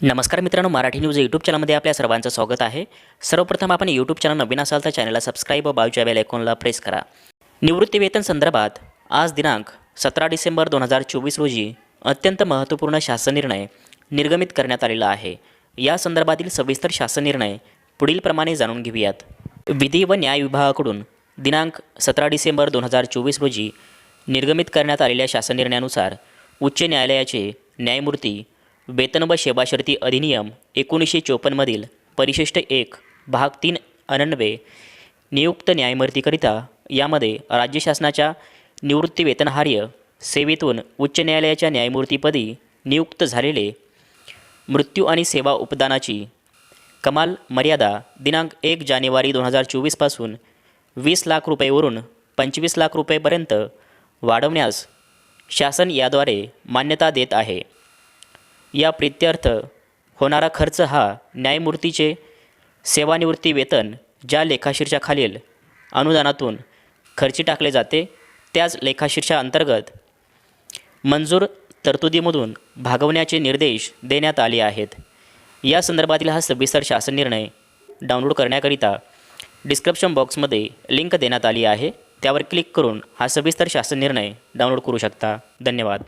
नमस्कार मित्रांनो Marathi news YouTube चॅनलमध्ये आपल्या सर्वांचं स्वागत आहे. सर्वप्रथम आपण यूट्यूब चॅनल नवीन असाल तर चॅनलला सबस्क्राईब व बाजूच्या बेल आयकॉनला प्रेस करा. निवृत्तीवेतन संदर्भात आज दिनांक सतरा डिसेंबर दोन हजार चोवीस रोजी अत्यंत महत्त्वपूर्ण शासन निर्णय निर्गमित करण्यात आलेला आहे. या संदर्भातील सविस्तर शासन निर्णय पुढीलप्रमाणे जाणून घेऊयात. विधी व न्याय विभागाकडून दिनांक सतरा डिसेंबर दोन हजार चोवीस रोजी निर्गमित करण्यात आलेल्या शासन निर्णयानुसार उच्च न्यायालयाचे न्यायमूर्ती वेतन व सेवाशर्ती अधिनियम एकोणीसशे चोपन्नमधील परिशिष्ट एक भाग तीन अनन्वे नियुक्त न्यायमूर्तीकरिता यामध्ये राज्य शासनाच्या निवृत्तीवेतनहार्य सेवेतून उच्च न्यायालयाच्या न्यायमूर्तीपदी नियुक्त झालेले मृत्यू आणि सेवा उपदानाची कमाल मर्यादा दिनांक एक जानेवारी दोन हजार चोवीसपासून वीस लाख रुपयेवरून पंचवीस लाख रुपयेपर्यंत वाढवण्यास शासन याद्वारे मान्यता देत आहे. या प्रित्यर्थ होणारा खर्च हा न्यायमूर्तीचे सेवानिवृत्ती वेतन ज्या लेखाशीरच्या खालील अनुदानातून खर्ची टाकले जाते त्याच लेखाशीरच्या अंतर्गत मंजूर तरतुदीमधून भागवण्याचे निर्देश देण्यात आले आहेत. या संदर्भातील हा सविस्तर शासन निर्णय डाउनलोड करण्याकरिता डिस्क्रिप्शन बॉक्समध्ये लिंक देण्यात आली आहे. त्यावर क्लिक करून हा सविस्तर शासन निर्णय डाउनलोड करू शकता. धन्यवाद.